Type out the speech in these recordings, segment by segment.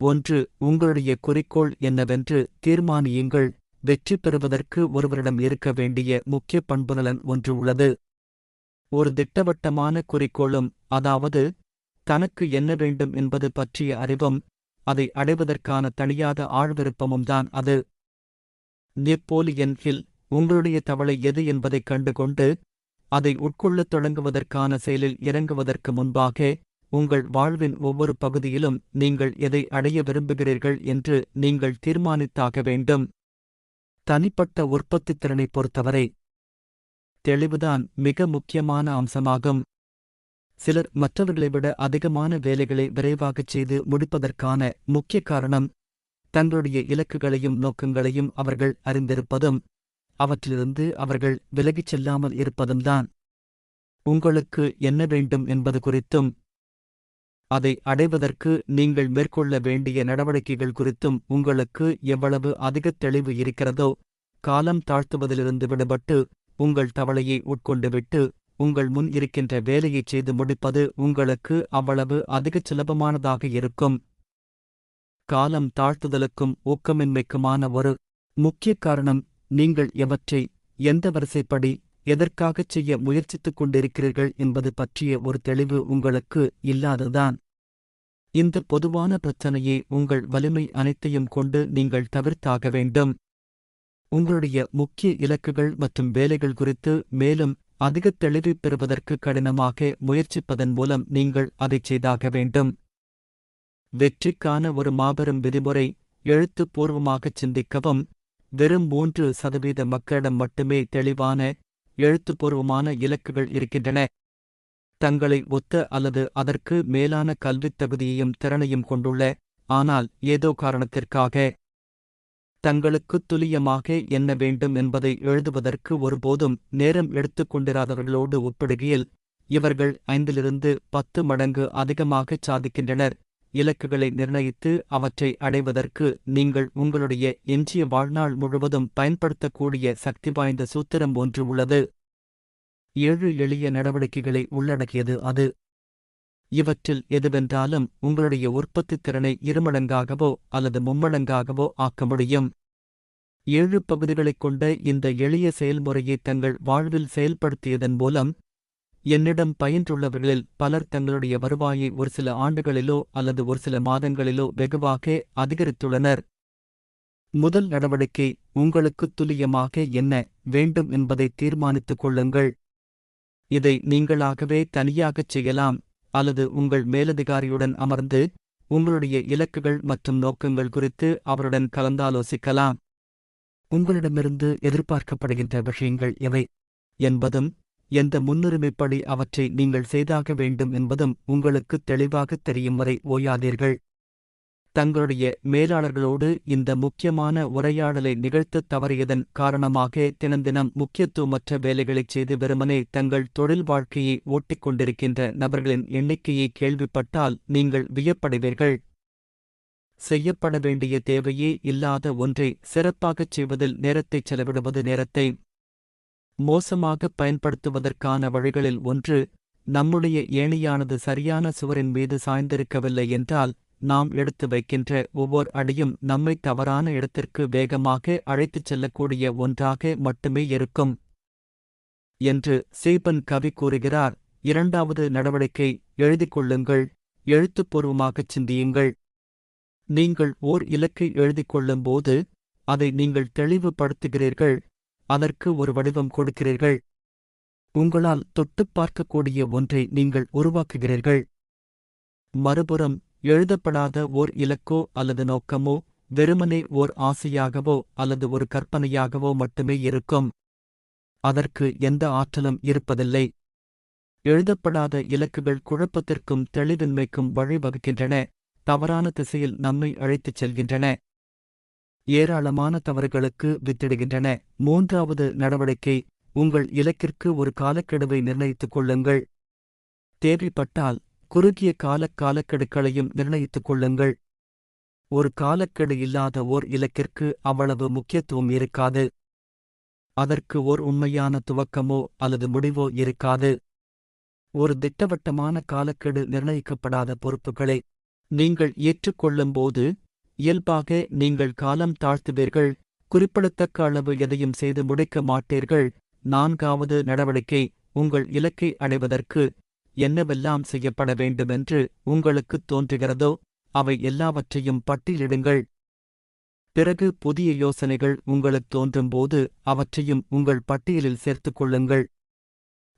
ஒன்று உங்களுடைய குறிக்கோள் என்னவென்று தீர்மானியுங்கள். வெற்றி பெறுவதற்கு ஒருவரிடம் இருக்க வேண்டிய முக்கிய பண்புநலன் ஒன்று உள்ளது. ஒரு திட்டவட்டமான குறிக்கோளும் அதாவது தனக்கு என்ன வேண்டும் என்பது பற்றிய அறிவும் அதை அடைவதற்கான தனியாத ஆழ்விருப்பமும் தான் அது. நெப்போலியன் ஹில் உங்களுடைய தவளை எது என்பதைக் கண்டுகொண்டு அதை உட்கொள்ளத் தொடங்குவதற்கான செயலில் இறங்குவதற்கு முன்பாக உங்கள் வாழ்வின் ஒவ்வொரு பகுதியிலும் நீங்கள் எதை அடைய விரும்புகிறீர்கள் என்று நீங்கள் தீர்மானித்தாக வேண்டும். தனிப்பட்ட உற்பத்தித் திறனைப் பொறுத்தவரை தெளிவுதான் மிக முக்கியமான அம்சமாகும். சிலர் மற்றவர்களை விட அதிகமான வேலைகளை விரைவாகச் செய்து முடிப்பதற்கான முக்கிய காரணம் தங்களுடைய இலக்குகளையும் நோக்கங்களையும் அவர்கள் அறிந்திருப்பதும் அவற்றிலிருந்து அவர்கள் விலகிச் செல்லாமல் இருப்பதும்தான். உங்களுக்கு என்ன வேண்டும் என்பது குறித்தும் அதை அடைவதற்கு நீங்கள் மேற்கொள்ள வேண்டிய நடவடிக்கைகள் குறித்தும் உங்களுக்கு எவ்வளவு அதிகத் தெளிவு இருக்கிறதோ காலம் தாழ்த்துவதிலிருந்து விடுபட்டு உங்கள் தவளையை உட்கொண்டுவிட்டு உங்கள் முன் இருக்கின்ற வேலையைச் செய்து முடிப்பது உங்களுக்கு அவ்வளவு அதிகச் சுலபமானதாக இருக்கும். காலம் தாழ்த்துதலுக்கும் ஊக்கமின்மைக்குமான ஒரு முக்கிய காரணம் நீங்கள் எவற்றை எந்த வரிசைப்படி எதற்காகச் செய்ய முயற்சித்துக் கொண்டிருக்கிறீர்கள் என்பது பற்றிய ஒரு தெளிவு உங்களுக்கு இல்லாததான் இந்த பொதுவான பிரச்சனையை உங்கள் வலிமை அனைத்தையும் கொண்டு நீங்கள் தவிர்த்தாக வேண்டும். உங்களுடைய முக்கிய இலக்குகள் மற்றும் வேலைகள் குறித்து மேலும் அதிக தெளிவு பெறுவதற்கு கடினமாக முயற்சிப்பதன் மூலம் நீங்கள் அதைச் செய்தாக வேண்டும். வெற்றிக்கான ஒரு மாபெரும் விதிமுறை எழுத்துப்பூர்வமாகச் சிந்திக்கவும் வெறும் மூன்று சதவீத மக்களிடம் மட்டுமே தெளிவான எழுத்துப்பூர்வமான இலக்குகள் இருக்கின்றன. தங்களை ஒத்த அல்லது அதற்கு மேலான கல்வித் தகுதியையும் திறனையும் கொண்டுள்ள ஆனால் ஏதோ காரணத்திற்காக தங்களுக்குத் துல்லியமாக என்ன வேண்டும் என்பதை எழுதுவதற்கு ஒருபோதும் நேரம் எடுத்துக்கொண்டிராதவர்களோடு ஒப்பிடுகையில் இவர்கள் ஐந்திலிருந்து பத்து மடங்கு அதிகமாகச் சாதிக்கின்றனர். இலக்குகளை நிர்ணயித்து அவற்றை அடைவதற்கு நீங்கள் உங்களுடைய எஞ்சிய வாழ்நாள் முழுவதும் பயன்படுத்தக்கூடிய சக்தி வாய்ந்த சூத்திரம் ஒன்று உள்ளது. ஏழு எளிய நடவடிக்கைகளை உள்ளடக்கியது அது. இவற்றில் எதுவென்றாலும் உங்களுடைய உற்பத்தித் திறனை இருமடங்காகவோ அல்லது மும்மடங்காகவோ ஆக்க முடியும். ஏழு பகுதிகளைக் கொண்ட இந்த எளிய செயல்முறையை தங்கள் வாழ்வில் செயல்படுத்தியதன் மூலம் என்னிடம் பயின்றுள்ளவர்களில் பலர் தங்களுடைய வருவாயை ஒரு சில ஆண்டுகளிலோ அல்லது ஒரு சில மாதங்களிலோ வெகுவாக அதிகரித்துள்ளனர். முதல் நடவடிக்கை உங்களுக்குத் துல்லியமாக என்ன வேண்டும் என்பதை தீர்மானித்துக் கொள்ளுங்கள். இதை நீங்களாகவே தனியாகச் செய்யலாம் அல்லது உங்கள் மேலதிகாரியுடன் அமர்ந்து உங்களுடைய இலக்குகள் மற்றும் நோக்கங்கள் குறித்து அவருடன் கலந்தாலோசிக்கலாம். உங்களிடமிருந்து எதிர்பார்க்கப்படுகின்ற விஷயங்கள் எவை? என்பதும் எந்த முன்னுரிமைப்படி அவற்றை நீங்கள் செய்தாக வேண்டும் என்பதும் உங்களுக்கு தெளிவாகத் தெரியும் வரை ஓயாதீர்கள். தங்களுடைய மேலாளர்களோடு இந்த முக்கியமான உரையாடலை நிகழ்த்தத் தவறியதன் காரணமாக தினந்தினம் முக்கியத்துவமற்ற வேலைகளைச் செய்து வெறுமனே தங்கள் தொழில் வாழ்க்கையை ஓட்டிக் கொண்டிருக்கின்ற நபர்களின் எண்ணிக்கையை கேள்விப்பட்டால் நீங்கள் வியப்படைவீர்கள். செய்யப்பட வேண்டிய தேவையே இல்லாத ஒன்றை சிறப்பாகச் செய்வதில் நேரத்தைச் செலவிடுவது நேரத்தை மோசமாகப் பயன்படுத்துவதற்கான வழிகளில் ஒன்று நம்முடைய ஏணியானது சரியான சுவரின் மீது சாய்ந்திருக்கவில்லை என்றால் நாம் எடுத்து வைக்கின்ற ஒவ்வொரு அடியும் நம்மை தவறான இடத்திற்கு வேகமாக அழைத்துச் செல்லக்கூடிய ஒன்றாக மட்டுமே இருக்கும் என்று சீபன் கவி கூறுகிறார். இரண்டாவது நடவடிக்கை எழுதிக் கொள்ளுங்கள் எழுத்துப்பூர்வமாகச் சிந்தியுங்கள். நீங்கள் ஓர் இலக்கை எழுதிக் கொள்ளும்போது அதை நீங்கள் தெளிவுபடுத்துகிறீர்கள் அதற்கு ஒரு வடிவம் கொடுக்கிறீர்கள். உங்களால் தொட்டுப் பார்க்கக்கூடிய ஒன்றை நீங்கள் உருவாக்குகிறீர்கள். மறுபுறம் எழுதப்படாத ஓர் இலக்கோ அல்லது நோக்கமோ வெறுமனே ஓர் ஆசையாகவோ அல்லது ஒரு கற்பனையாகவோ மட்டுமே இருக்கும். அதற்கு எந்த ஆற்றலும் இருப்பதில்லை. எழுதப்படாத இலக்குகள் குழப்பத்திற்கும் தெளிவின்மைக்கும் வழிவகுக்கின்றன தவறான திசையில் நம்மை அழைத்துச் செல்கின்றன. ஏராளமான தவறுகளுக்கு வித்திடுகின்றன. மூன்றாவது நடவடிக்கை உங்கள் இலக்கிற்கு ஒரு காலக்கெடுவை நிர்ணயித்துக் கொள்ளுங்கள். தேவைப்பட்டால் குறுகிய காலக் காலக்கெடுக்களையும் நிர்ணயித்துக் கொள்ளுங்கள். ஒரு காலக்கெடு இல்லாத ஓர் இலக்கிற்கு அவ்வளவு முக்கியத்துவம் இருக்காது. அதற்கு ஓர் உண்மையான துவக்கமோ அல்லது முடிவோ இருக்காது. ஒரு திட்டவட்டமான காலக்கெடு நிர்ணயிக்கப்படாத பொறுப்புகளை நீங்கள் ஏற்றுக்கொள்ளும்போது இயல்பாக நீங்கள் காலம் தாழ்த்துவீர்கள். குறிப்பிடத்தக்க அளவு எதையும் செய்து முடிக்க மாட்டீர்கள். நான்காவது நடவடிக்கை உங்கள் இலக்கை அடைவதற்கு என்னவெல்லாம் செய்யப்பட வேண்டுமென்று உங்களுக்குத் தோன்றுகிறதோ அவை எல்லாவற்றையும் பட்டியலிடுங்கள். பிறகு புதிய யோசனைகள் உங்களுக்கு தோன்றும்போது அவற்றையும் உங்கள் பட்டியலில் சேர்த்துக் கொள்ளுங்கள்.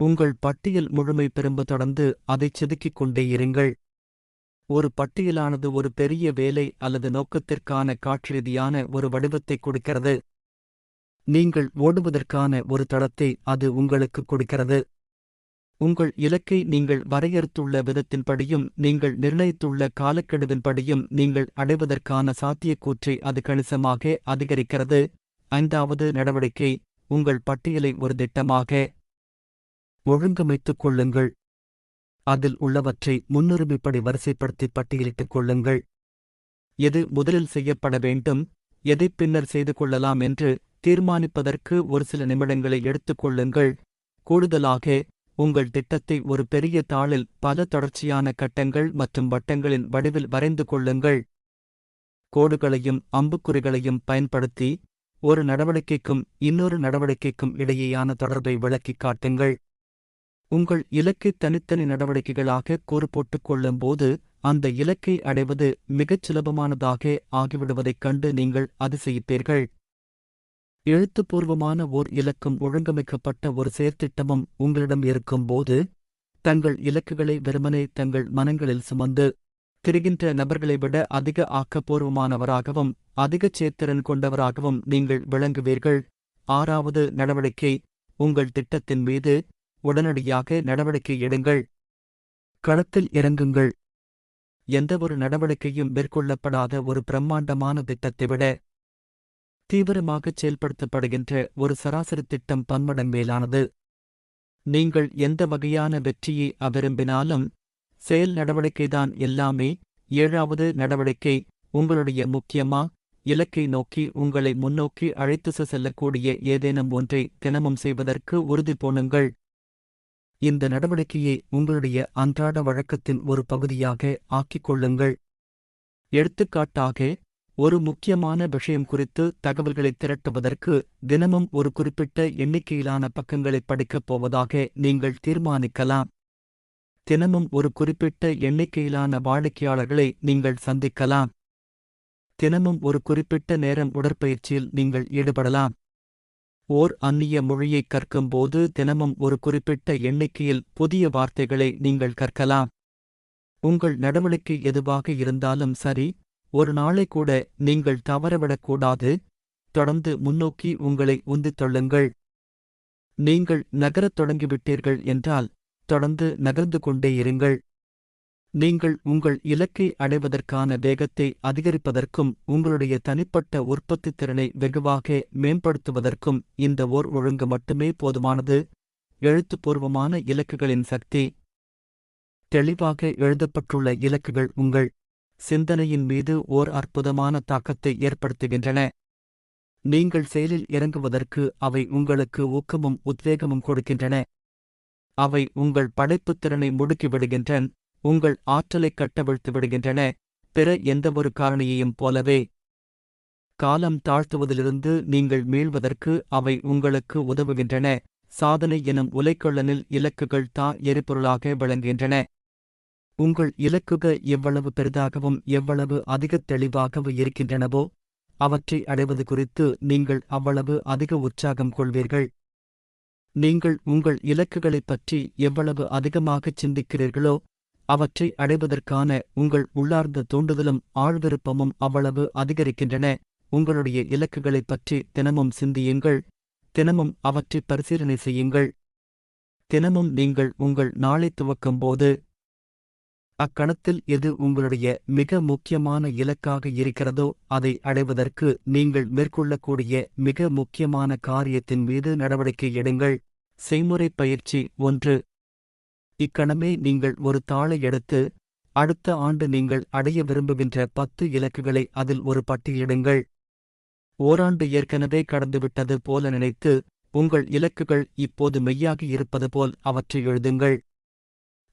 உங்கள் பட்டியல் முழுமை பெரும்பு தொடர்ந்து அதைச் செதுக்கிக் கொண்டே இருங்கள். ஒரு பட்டியலானது ஒரு பெரிய வேலை அல்லது நோக்கத்திற்கான காட்சிரீதியான ஒரு வடிவத்தை கொடுக்கிறது. நீங்கள் ஓடுவதற்கான ஒரு தடத்தை அது உங்களுக்கு கொடுக்கிறது. உங்கள் இலக்கை நீங்கள் வரையறுத்துள்ள விதத்தின்படியும் நீங்கள் நிர்ணயித்துள்ள காலக்கெடுவின்படியும் நீங்கள் அடைவதற்கான சாத்தியக்கூற்றை அது கணிசமாக அதிகரிக்கிறது. ஐந்தாவது நடவடிக்கை உங்கள் பட்டியலை ஒரு திட்டமாக ஒழுங்கமைத்துக் கொள்ளுங்கள். அதில் உள்ளவற்றை முன்னுரிமைப்படி வரிசைப்படுத்தி பட்டியலிட்டுக் கொள்ளுங்கள். எது முதலில் செய்யப்பட வேண்டும் எதை பின்னர் செய்து கொள்ளலாம் என்று தீர்மானிப்பதற்கு ஒரு சில நிமிடங்களை எடுத்துக் கொள்ளுங்கள். கூடுதலாக உங்கள் திட்டத்தை ஒரு பெரிய தாளில் பல தொடர்ச்சியான கட்டங்கள் மற்றும் வட்டங்களின் வடிவில் வரைந்து கொள்ளுங்கள். கோடுகளையும் அம்புக்குறிகளையும் பயன்படுத்தி ஒரு நடவடிக்கைக்கும் இன்னொரு நடவடிக்கைக்கும் இடையேயான தொடர்பை விளக்கிக் காட்டுங்கள். உங்கள் இலக்கை தனித்தனி நடவடிக்கைகளாக கூறு போட்டுக் கொள்ளும்போது அந்த இலக்கை அடைவது மிகச் சுலபமானதாக ஆகிவிடுவதைக் கண்டு நீங்கள் அதிசயிப்பீர்கள். எழுத்துப்பூர்வமான ஓர் இலக்கும் ஒழுங்கமைக்கப்பட்ட ஒரு செயற்திட்டமும் உங்களிடம் இருக்கும்போது தங்கள் இலக்குகளை வெறுமனே தங்கள் மனங்களில் சுமந்து திரிகின்ற நபர்களை விட அதிக ஆக்கப்பூர்வமானவராகவும் அதிகச் சேத்திறன் கொண்டவராகவும் நீங்கள் விளங்குவீர்கள். ஆறாவது நடவடிக்கை உங்கள் திட்டத்தின் மீது உடனடியாக நடவடிக்கை எடுங்கள். களத்தில் இறங்குங்கள். எந்தவொரு நடவடிக்கையும் மேற்கொள்ளப்படாத ஒரு பிரம்மாண்டமான திட்டத்தை விட தீவிரமாகச் செயல்படுத்தப்படுகின்ற ஒரு சராசரி திட்டம் பன்மடம் மேலானது. நீங்கள் எந்த வகையான வெற்றியை அவிரும்பினாலும் செயல் நடவடிக்கைதான் எல்லாமே. ஏழாவது நடவடிக்கை உங்களுடைய முக்கியமா? இலக்கை நோக்கி உங்களை முன்னோக்கி அழைத்து செல்லக்கூடிய ஏதேனும் ஒன்றை தினமும் செய்வதற்கு உறுதி போனுங்கள் இந்த நடவடிக்கையை உங்களுடைய அன்றாட வழக்கத்தின் ஒரு பகுதியாக ஆக்கிக் கொள்ளுங்கள். எடுத்துக்காட்டாக ஒரு முக்கியமான விஷயம் குறித்து தகவல்களை திரட்டுவதற்கு தினமும் ஒரு குறிப்பிட்ட எண்ணிக்கையிலான பக்கங்களை படிக்கப் போவதாக நீங்கள் தீர்மானிக்கலாம். தினமும் ஒரு குறிப்பிட்ட எண்ணிக்கையிலான வாடிக்கையாளர்களை நீங்கள் சந்திக்கலாம். தினமும் ஒரு குறிப்பிட்ட நேரம் உடற்பயிற்சியில் நீங்கள் ஈடுபடலாம். ஓர் அந்நிய மொழியைக் கற்கும்போது தினமும் ஒரு குறிப்பிட்ட எண்ணிக்கையில் புதிய வார்த்தைகளை நீங்கள் கற்கலாம். உங்கள் நடவடிக்கை எதுவாக இருந்தாலும் சரி ஒரு நாளை கூட நீங்கள் தவறவிடக்கூடாது. தொடர்ந்து முன்னோக்கி உங்களை உந்தித் தள்ளுங்கள். நீங்கள் நகரத் தொடங்கிவிட்டீர்கள் என்றால் தொடர்ந்து நகர்ந்து கொண்டே இருங்கள். நீங்கள் உங்கள் இலக்கை அடைவதற்கான வேகத்தை அதிகரிப்பதற்கும் உங்களுடைய தனிப்பட்ட உற்பத்தித் திறனை வெகுவாக மேம்படுத்துவதற்கும் இந்த ஓர் ஒழுங்கு மட்டுமே போதுமானது. எழுத்துப்பூர்வமான இலக்குகளின் சக்தி. தெளிவாக எழுதப்பட்டுள்ள இலக்குகள் உங்கள் சிந்தனையின் மீது ஓர் அற்புதமான தாக்கத்தை ஏற்படுத்துகின்றன. நீங்கள் செயலில் இறங்குவதற்கு அவை உங்களுக்கு ஊக்கமும் உத்வேகமும் கொடுக்கின்றன. அவை உங்கள் படைப்புத் திறனை முடுக்கிவிடுகின்றன. உங்கள் ஆற்றலைக் கட்டவிழ்த்து விடுகின்றன பிற எந்தவொரு காரணியையும் போலவே. காலம் தாழ்த்துவதிலிருந்து நீங்கள் மீள்வதற்கு அவை உங்களுக்கு உதவுகின்றன. சாதனை எனும் உலைக்கொள்ளனில் இலக்குகள் தா எரிபொருளாக விளங்குகின்றன. உங்கள் இலக்குகள் எவ்வளவு பெரிதாகவும் எவ்வளவு அதிகத் தெளிவாகவும் இருக்கின்றனவோ அவற்றை அடைவது குறித்து நீங்கள் அவ்வளவு அதிக உற்சாகம் கொள்வீர்கள். நீங்கள் உங்கள் இலக்குகளைப் பற்றி எவ்வளவு அதிகமாகச் சிந்திக்கிறீர்களோ அவற்றை அடைவதற்கான உங்கள் உள்ளார்ந்த தூண்டுதலும் ஆழ்விருப்பமும் அவ்வளவு அதிகரிக்கின்றன. உங்களுடைய இலக்குகளைப் பற்றி தினமும் சிந்தியுங்கள் தினமும் அவற்றை பரிசீலனை செய்யுங்கள். தினமும் நீங்கள் உங்கள் நாளை துவக்கும்போது அக்கணத்தில் எது உங்களுடைய மிக முக்கியமான இலக்காக இருக்கிறதோ அதை அடைவதற்கு நீங்கள் மேற்கொள்ளக்கூடிய மிக முக்கியமான காரியத்தின் மீது நடவடிக்கை எடுங்கள். செய்முறை பயிற்சி ஒன்று. இக்கணமே நீங்கள் ஒரு தாளை எடுத்து அடுத்த ஆண்டு நீங்கள் அடைய விரும்புகின்ற பத்து இலக்குகளை அதில் ஒரு பட்டியலிடுங்கள் ஓராண்டு ஏற்கனவே கடந்துவிட்டது போல நினைத்து உங்கள் இலக்குகள் இப்போது மெய்யாகி இருப்பது போல் அவற்றை எழுதுங்கள்.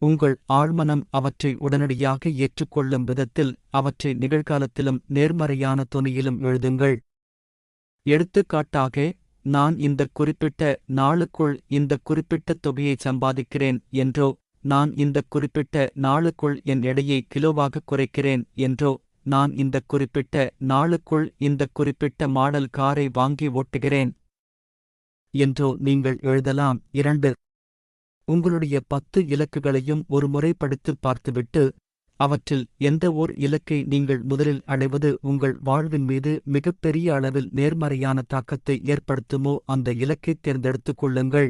உங்கள் ஆழ்மனம் அவற்றை உடனடியாக ஏற்றுக்கொள்ளும் விதத்தில் அவற்றை நிகழ்காலத்திலும் நேர்மறையான துணியிலும் எழுதுங்கள். எடுத்துக்காட்டாக நான் இந்த குறிப்பிட்ட நாளுக்குள் இந்த குறிப்பிட்ட தொகையை சம்பாதிக்கிறேன் என்றோ நான் இந்த குறிப்பிட்ட நாளுக்குள் என் எடையை கிலோவாக குறைக்கிறேன் என்றோ நான் இந்த குறிப்பிட்ட நாளுக்குள் இந்த குறிப்பிட்ட மாடல் காரை வாங்கி ஓட்டுகிறேன் என்றோ நீங்கள் எழுதலாம். இரண்டு உங்களுடைய பத்து இலக்குகளையும் ஒரு முறை படித்துப் பார்த்துவிட்டு அவற்றில் எந்த ஓர் இலக்கை நீங்கள் முதலில் அடைவது உங்கள் வாழ்வின் மீது மிகப்பெரிய அளவில் நேர்மறையான தாக்கத்தை ஏற்படுத்துமோ அந்த இலக்கைத் தேர்ந்தெடுத்துக் கொள்ளுங்கள்.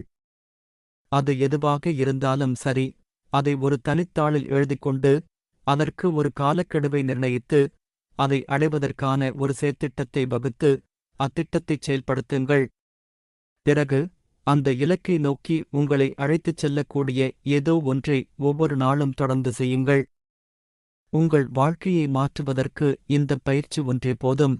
அது எதுவாக இருந்தாலும் சரி அதை ஒரு தனித்தாளில் எழுதிக்கொண்டு அதற்கு ஒரு காலக்கெடுவை நிர்ணயித்து அதை அடைவதற்கான ஒரு செயற்திட்டத்தை வகுத்து அத்திட்டத்தைச் செயல்படுத்துங்கள். பிறகு அந்த இலக்கை நோக்கி உங்களை அழைத்துச் செல்லக்கூடிய ஏதோ ஒன்றை ஒவ்வொரு நாளும் தொடர்ந்து செய்யுங்கள். உங்கள் வாழ்க்கையை மாற்றுவதற்கு இந்த பயிற்சி ஒன்றே போதும்.